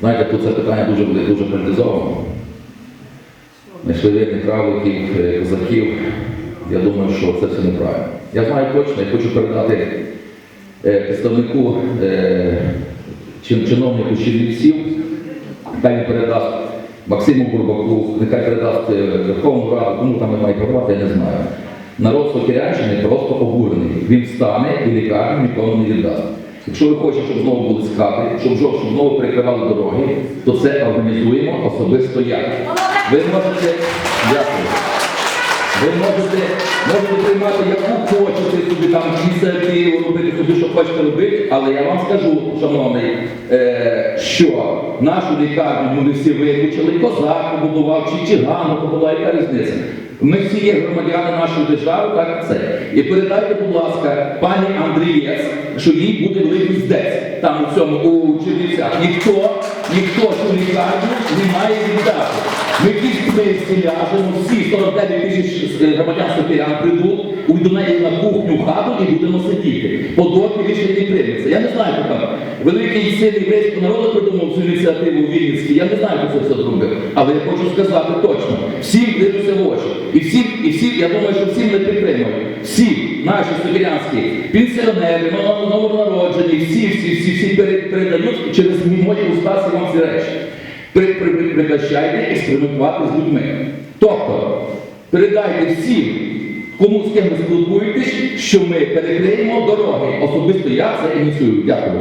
Знаєте, тут це питання дуже буде дуже політизовано. Знайшли вірних е, козаків. Я думаю, що це все неправильно. Я знаю точно, я хочу передати е, представнику е, чин- чиновнику Чернівців, він передасть Максиму Бурбаку, нехай передасть Верховну Раду, кому там він має передавати, я не знаю. Народ Сокирянщини просто обурений. Він встане і лікарню нікому не віддасть. Якщо ви хочете, щоб знову були скати, щоб, жовтні знову перекривали дороги, то це організуємо особисто я. Ви можете, дякую. Ви можете, можете приймати яку хочете собі там чи що хочете робити, але я вам скажу, шановний, е, що нашу лікарню ми всі виключили, козак побудував, чи Чиган побудував, яка різниця. Ми всі є громадяни нашої держави, так це. І передайте, будь ласка, пані Андрієць, що їй буде великий здець там у цьому у Чернівцях. Ніхто, ніхто цю лікарню не має віддати. Ми всі ляжемо, всі 49 тисяч е, громадян Сокирян прийдуть, уйду на в і будемо сидіти. Подоки рішення не прийметься. Я не знаю, там. Великий син єврейського народу придумав цю ініціативу у Вінницькій. Я не знаю, хто це все зробив. Але я хочу сказати точно, всім дивлюся в очі. І всім, і всім, я думаю, що всім не підтримують. Всі наші сокирянські пенсіонери, новонароджені, всі, всі, всі, всі передають через мої уста вам ці речі. При- при- при- Прекращайте експериментувати з людьми. Тобто, передайте всім, кому з ким ви спілкуєтесь, що ми перекриємо дороги. Особисто я це ініціюю. Дякую.